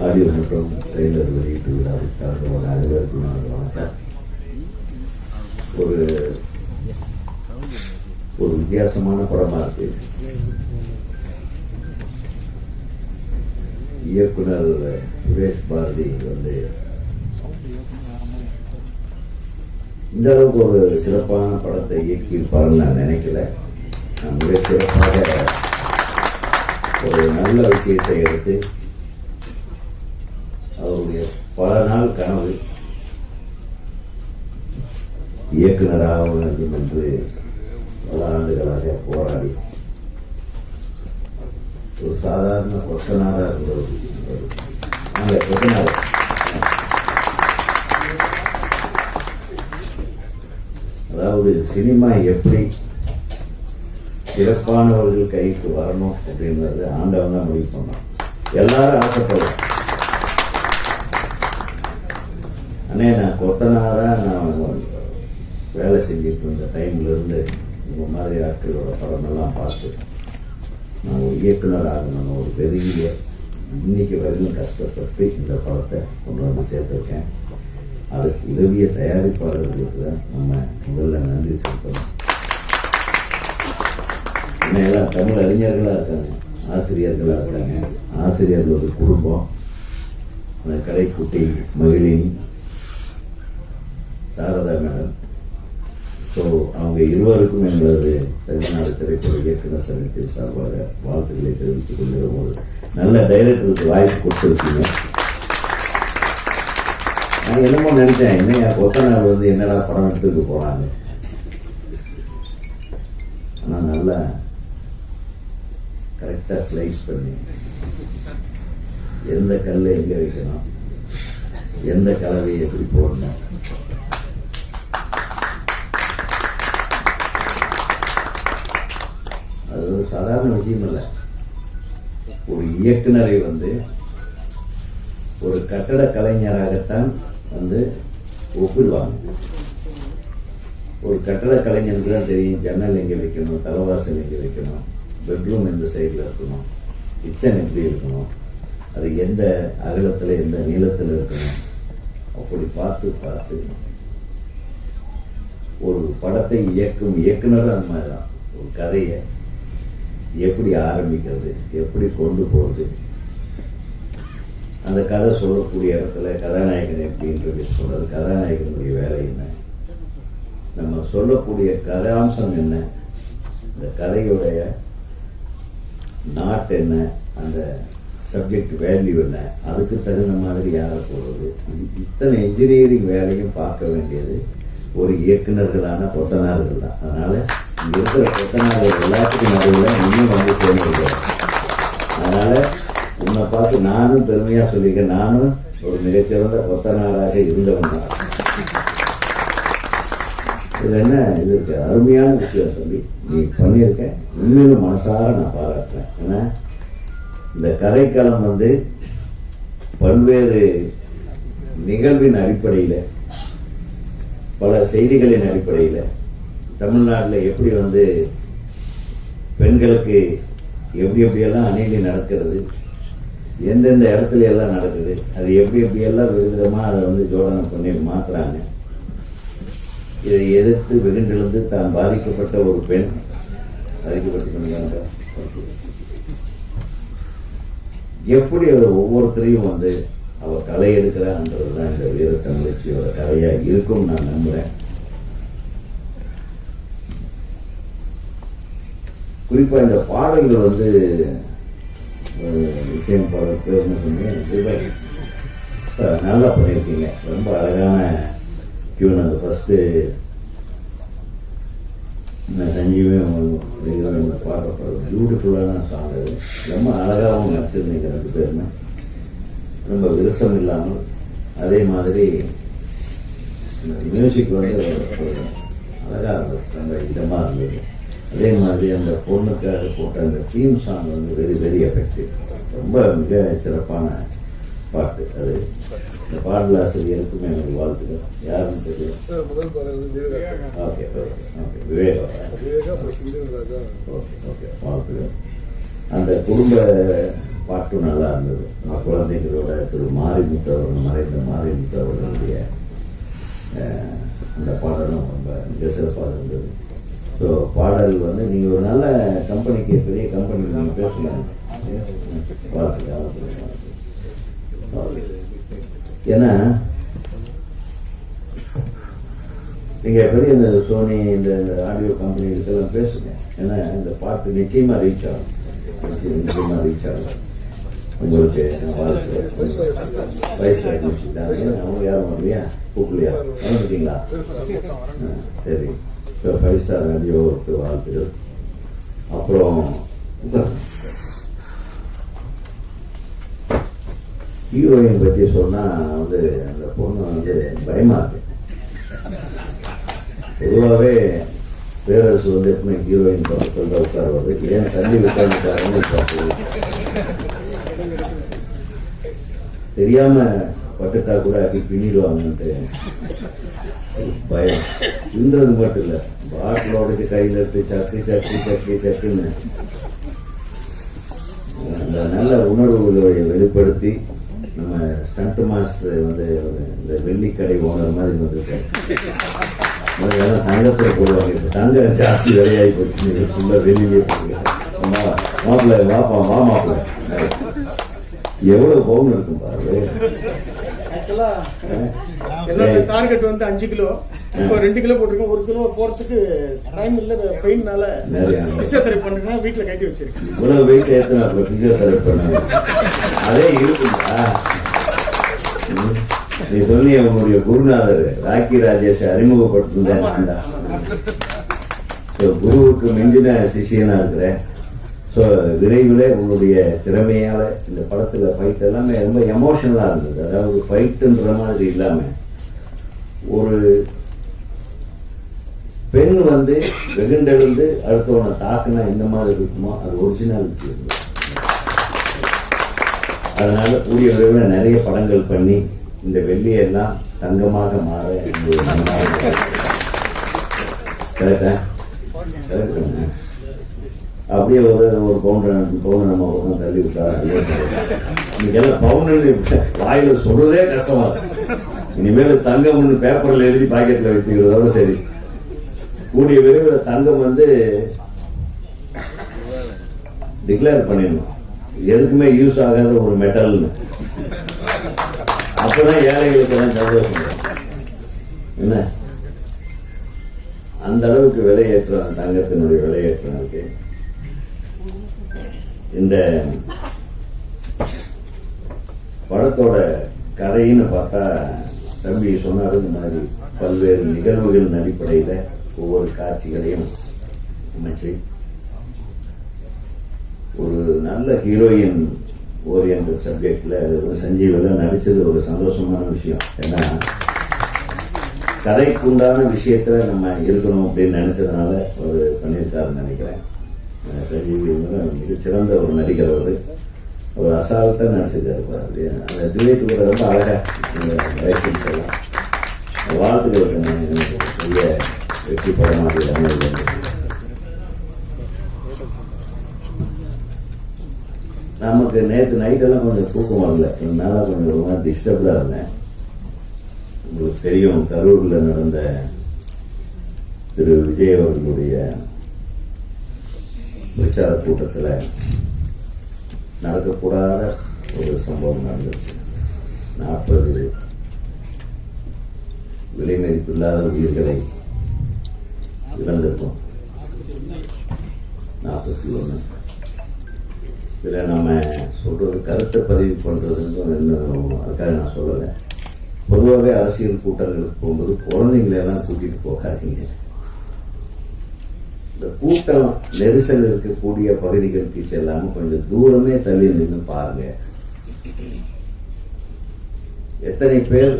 Audio மற்றும் trailer வெளியீட்டு விழாவில் கலந்து கொண்ட அனைவருக்கும் நான் வணக்கம் ஒரு ஒரு வித்தியாசமான படமா இருக்கு இயக்குனர் சுரேஷ் பாரதி வந்து இந்த அளவுக்கு ஒரு சிறப்பான படத்தை இயக்கியிருப்பாருன்னு நான் நினைக்கல நான் மிக சிறப்பாக ஒரு நல்ல விஷயத்தை எடுத்து அவருடைய பல நாள் கனவு இயக்குநராக வேண்டும் என்று பல ஆண்டுகளாக போராடி ஒரு சாதாரண கொத்தனாராக இருந்தவர் அந்த கொத்தனார் அதாவது சினிமா எப்படி சிறப்பானவர்கள் கைக்கு வரணும் அப்படின்றது ஆண்டவன் தான் முடிவு பண்ணான். எல்லாரும் ஆசைப்படுறோம் அண்ணே நான் கொத்தனாராக நான் வேலை செஞ்சுட்டு இருந்த டைம்லேருந்து இந்த மாதிரி ஆட்களோட படமெல்லாம் பார்த்து நான் ஒரு இயக்குனர் ஆகணும் ஒரு பெரிய இன்னைக்கு வரைக்கும் கஷ்டப்பட்டு இந்த படத்தை கொண்டு வந்து சேர்த்துருக்கேன். அதுக்கு உதவிய தயாரிப்பாளர்களுக்கு தான் நம்ம முதல்ல நன்றி செலுத்தணும். ஏன்னா எல்லாம் தமிழ் அறிஞர்களாக இருக்காங்க ஆசிரியர்களாக இருக்காங்க. ஆசிரியர்கள் ஒரு குடும்பம். அந்த கலைக்குட்டி மகிழினி சாரதா மேடம் ஸோ அவங்க இருவருக்கும் எங்களது தமிழ்நாடு திரைப்பட இயக்குனர் சங்கத்தின் சார்பாக வாழ்த்துக்களை தெரிவித்துக் கொள்கிறோம் ஒரு நல்ல டைரக்டருக்கு வாய்ப்பு கொடுத்துருக்கீங்க. நான் என்னமோ நினைச்சேன் என்னையா கொத்தனார் வந்து என்னடா படம் எடுத்துக்க போறாங்க ஆனால் நல்லா கரெக்டாக ஸ்லைஸ் பண்ணி எந்த கல்லை எங்கே வைக்கணும்? எந்த கலவையை எப்படி போடணும்? அது ஒரு சாதாரண விஷயம் இல்லை. ஒரு இயக்குனரை வந்து ஒரு கட்டட கலைஞராகத்தான் வந்து ஒப்பிடுவாங்க. ஒரு கட்டட கலைஞருக்கு தான் தெரியும் ஜன்னல் எங்கே வைக்கணும் தலைவாசல் எங்கே வைக்கணும் பெட்ரூம் எந்த சைடில் இருக்கணும் கிச்சன் எப்படி இருக்கணும் அது எந்த அகலத்தில் எந்த நீளத்தில் இருக்கணும் அப்படி பார்த்து பார்த்து ஒரு படத்தை இயக்கும் இயக்குனர் அந்த மாதிரி தான் ஒரு கதையை எப்படி ஆரம்பிக்கிறது எப்படி கொண்டு போகிறது அந்த கதை சொல்லக்கூடிய இடத்துல கதாநாயகன் எப்படின்றது சொல்றது? கதாநாயகனுடைய வேலை என்ன? நம்ம சொல்லக்கூடிய கதாம்சம் என்ன? இந்த கதையுடைய நாட் என்ன? அந்த சப்ஜெக்ட் வேல்யூ என்ன? அதுக்கு தகுந்த மாதிரி யாரை போடுறது? இத்தனை இன்ஜினியரிங் வேலையும் பார்க்க வேண்டியது ஒரு இயக்குனர்களான கொத்தனார்கள் தான். அதனால இருக்கிற கொத்தனார்கள் எல்லாத்துக்கும் நடுவில் இன்னும் வந்து சேர்ந்துருக்கிறோம் அதனால் உன்னை பார்த்து நானும் பெருமையாக சொல்லியிருக்கேன் நானும் ஒரு மிகச்சிறந்த கொத்தனாராக இருந்தவன் தான். இதுல என்ன இது இருக்கு? அருமையான விஷயம் தம்பி. நீ பண்ணியிருக்க. உண்மையிலும் மனசார நான் பாராட்டுறேன். ஏன்னா இந்த கதைக்களம் வந்து பல்வேறு நிகழ்வின் அடிப்படையில் பல செய்திகளின் அடிப்படையில் தமிழ்நாட்டில் எப்படி வந்து பெண்களுக்கு எப்படி எப்படியெல்லாம் அநீதி நடக்கிறது எந்தெந்த இடத்துல எல்லாம் நடக்குது அது எப்படி எப்படியெல்லாம் விதவிதமாக அதை வந்து ஜோடனை பண்ணி மாற்றுறாங்க இதை எதிர்த்து வெகுண்டெழுந்து தான் பாதிக்கப்பட்ட ஒரு பெண் பாதிக்கப்பட்டு எப்படி அவர் ஒவ்வொருத்தரையும் வந்து அவர் கலை எடுக்கிறான்றது தான் இந்த வீரத்தமிழ்ச்சியோட கலையாக இருக்கும் நான் நம்புகிறேன் குறிப்பாக இந்த பாடல்கள் வந்து அஹ், இசையம் பாடல் பேர் சொன்னீங்க? நல்லா பண்ணியிருக்கீங்க ரொம்ப அழகான டியூன் ஃபஸ்ட்டு நான் சஞ்சீவே பாடுற பாடல் பியூட்டிஃபுல்லான சாங் அது. ரொம்ப அழகாகவும் நடிச்சிருந்தீங்க ரெண்டு பேருமே. ரொம்ப விரசம் இல்லாமல் அதே மாதிரி மியூசிக் வந்து அழகாக இருந்தது. ரொம்ப இதமாக இருந்தது. அதே மாதிரி அந்த பொண்ணுக்காக போட்ட அந்த தீம் சாங் வந்து வெரி வெரி எஃபெக்டிவ் ரொம்ப மிக சிறப்பான பாட்டு அது. இந்த பாடல் ஆசிரியருக்குமே எனக்கு வாழ்த்துக்கள். யாருன்னு தெரியும்? Okay okay okay. Vivek. Okay okay. வாழ்த்துக்கள். அந்த குடும்ப பாட்டும் நல்லா இருந்தது. நம்ம குழந்தைகளோட திரு மாரிமுத்து அவர்கள் மறைந்த மாரிமுத்து அவர்களுடைய அந்த பாடலும் ரொம்ப மிக சிறப்பாக இருந்தது. ஸோ பாடல் வந்து நீங்கள் ஒரு நல்ல கம்பெனிக்கு பெரிய கம்பெனி நீங்கள் பேசலாம் ஏன்னா நீங்க பெரிய இந்த சோனி இந்த இந்த ஆடியோ கம்பெனிகளுக்கெல்லாம் பேசுங்க. ஏன்னா இந்த பாட்டு நிச்சயமா ரீச் ஆகும். நிச்சயமாக நிச்சயமா ரீச் ஆகும். உங்களுக்கு நான் வயசு அவங்க யாரும் வரலையா? கூப்பிடலையா? வந்துட்டீங்களா? ஆ, சரி. ஃபைவ் ஸ்டார் ரேடியோவுக்கு வாழ்த்துகள் அப்புறம் ஹீரோயின் பற்றி சொன்னால் வந்து அந்த பொண்ணு வந்து பயமாக இருக்கு. பொதுவாகவே பேரரசு வந்து எப்பவுமே ஹீரோயின் பக்கத்தில் தான் உட்காருவாரு. ஏன் தள்ளி உட்கார்ந்துட்டாருன்னு தெரியாமல் பட்டுட்டா கூட அப்படி பின்னிடுவாங்கன்ட்டு. பயம். இருந்தது மட்டும் இல்லை. பாட்டிலோட கையில் எடுத்து சக்கு சக்கு சக்கு சக்குன்னு. அந்த நல்ல உணர்வுகளை வெளிப்படுத்தி நம்ம ஸ்டண்ட் மாஸ்டர் வந்து இந்த வெள்ளிக்கடை ஓனர் மாதிரி வந்திருக்காரு முதல்ல தங்கத்துல போடுவாங்க. இப்ப ஜாஸ்தி விலையாகி போச்சு. ஃபுல்லாக வெளியிலே போடுங்க மாப்பிள்ளை வாப்பா வா மாப்பிள்ள. எவ்வளவு பவுன் இருக்கும் பாரு. ஆக்சுவலா என்னோட டார்கெட் வந்து அஞ்சு கிலோ. இப்போ ரெண்டு கிலோ போட்டிருக்கேன் ஒரு கிலோ போறதுக்கு டைம் இல்ல பெயின்னால நிறைய. பிசியோதெரபி பண்ணிருக்கேன் வீட்டுல கட்டி வச்சிருக்கேன். இவ்வளவு வெயிட் ஏத்தன அப்புறம் பிசியோதெரபி பண்ண அதே இருக்குங்களா. நீ சொன்னிய உன்னுடைய குருநாதர் ராக்கி ராஜேஷ் அறிமுகப்படுத்திருந்தேன் நான் தான். So, குருவுக்கு மிஞ்சின சிஷியனா இருக்கிறேன் ஸோ விரைவில் உங்களுடைய திறமையால் இந்த படத்தில் ஃபைட் எல்லாமே ரொம்ப எமோஷனலாக இருந்தது. அதாவது ஃபைட்டுன்ற மாதிரி இல்லாமல் ஒரு பெண் வந்து வெகுண்டெழுந்து அடுத்தவனை தாக்குனா எந்த மாதிரி இருக்குமோ அது ஒரிஜினாலிட்டி இருந்தது. அதனால கூடிய விரைவில் நிறைய படங்கள் பண்ணி இந்த வெள்ளியெல்லாம் தங்கமாக மாற உங்களுடைய மனமார்ந்த கரெக்டா? கரெக்டுங்க அப்படியே ஒரு ஒரு பவுண்டர் பவுன் நம்ம ஒரு தள்ளி விட்டா இன்னைக்கெல்லாம் பவுன்னு வாயில சொல்றதே கஷ்டமா இனிமேல் தங்கம்னு பேப்பர்ல எழுதி பாக்கெட்ல வச்சுக்கிறதோட சரி. கூடிய விரைவில் தங்கம் வந்து டிக்ளேர் பண்ணிடணும். எதுக்குமே யூஸ் ஆகாத ஒரு மெட்டல்னு அப்பதான் ஏழைகளுக்கு எல்லாம் சந்தோஷம் என்ன? அந்த அளவுக்கு விலையேற்றம் தங்கத்தினுடைய விலையேற்றம் இருக்கு. இந்த படத்தோட கதைன்னு பார்த்தா தம்பி சொன்னாரு இந்த மாதிரி பல்வேறு நிகழ்வுகளின் அடிப்படையில் ஒவ்வொரு காட்சிகளையும் அமைச்சு ஒரு நல்ல ஹீரோயின் ஓரியன்ட் சப்ஜெக்ட்ல அது வந்து சஞ்சீவ் நடிச்சது ஒரு சந்தோஷமான விஷயம். ஏன்னா கதைக்குண்டான விஷயத்தில் விஷயத்துல நம்ம இருக்கணும் அப்படின்னு நினைச்சதுனால ஒரு பண்ணியிருக்காருன்னு நினைக்கிறேன். சிறந்த மிகச்சிறந்த ஒரு நடிகர் அவர் ஒரு அசால்ட்டா நடிச்சிருக்காரு பாரு. அந்த டிவேட் கூட ரொம்ப அழகா ரைட்டிங்ஸ் எல்லாம் வாழ்த்துக்கள் பெரிய வெற்றி படமாக நமக்கு நேற்று நைட்டெல்லாம் கொஞ்சம் தூக்கம் வரல என்னால் கொஞ்சம் ரொம்ப டிஸ்டர்ப்டாக இருந்தேன் உங்களுக்கு தெரியும் கரூரில் நடந்த திரு விஜய் அவர்களுடைய பிரச்சார கூட்டத்தில் நடக்கக்கூடாத ஒரு சம்பவம் நடந்துச்சு. நாற்பது விலை மதிப்பில்லாத உயிர்களை இழந்திருக்கோம். நாற்பத்தி ஒன்று இதில் நம்ம சொல்றது கருத்தை பதிவு பண்ணுறதுன்னு இன்னும் அதுக்காக நான் சொல்லலை. பொதுவாகவே அரசியல் கூட்டங்களுக்கு போகும்போது குழந்தைங்களெல்லாம் எல்லாம் போகாதீங்க. இந்த கூட்டம் நெரிசல் இருக்கக்கூடிய பகுதிகளுக்கு செல்லாம கொஞ்சம் தூரமே தள்ளி நின்று பாருங்க. எத்தனை பேர்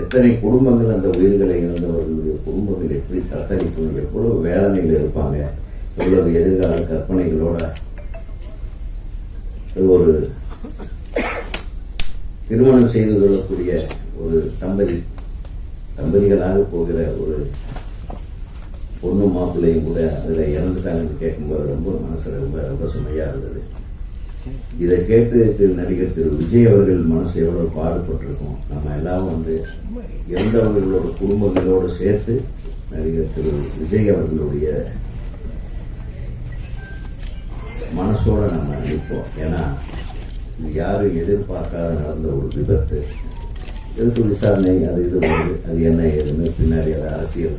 எத்தனை குடும்பங்கள் அந்த உயிர்களை இழந்தவர்களுடைய குடும்பங்கள் எப்படி தத்தளிக்கும்? எவ்வளவு வேதனையில் இருப்பாங்க? எவ்வளவு எதிர்கால கற்பனைகளோட? ஒரு திருமணம் செய்து கொள்ளக்கூடிய ஒரு தம்பதி தம்பதிகளாக போகிற ஒரு பொண்ணு மாப்பிள்ளையும் கூட அதில் இறந்துட்டாங்கன்னு கேட்கும்போது ரொம்ப மனசு ரொம்ப ரொம்ப சுமையாக இருந்தது. இதை கேட்டு திரு நடிகர் திரு விஜய் அவர்கள் மனசு எவ்வளவு பாடுபட்டிருக்கும். நம்ம எல்லாம் வந்து இறந்தவர்களோட குடும்பங்களோடு சேர்த்து நடிகர் திரு விஜய் அவர்களுடைய மனசோட நம்ம நிற்போம். ஏன்னா இது யாரும் எதிர்பார்க்காத நடந்த ஒரு விபத்து. எதுக்கு விசாரணை? அது இது அது என்ன ஏதுன்னு பின்னாடி அது அரசியல்.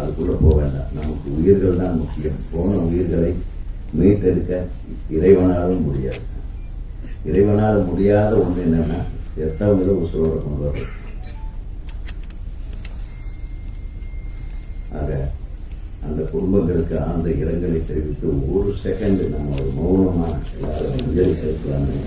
அதுக்குள்ள போக வேண்டாம். நமக்கு உயிர்கள் தான் முக்கியம். போன உயிர்களை மீட்டெடுக்க இறைவனாலும் முடியாது. இறைவனால் முடியாத ஒன்று என்னன்னா எத்தவங்கள உசுரோட கொண்டு வர்றது ஆக அந்த குடும்பங்களுக்கு ஆழ்ந்த இரங்கலை தெரிவித்து ஒரு செகண்ட் நம்ம ஒரு மௌனமா எல்லாரும் அஞ்சலி செலுத்தலாம்னு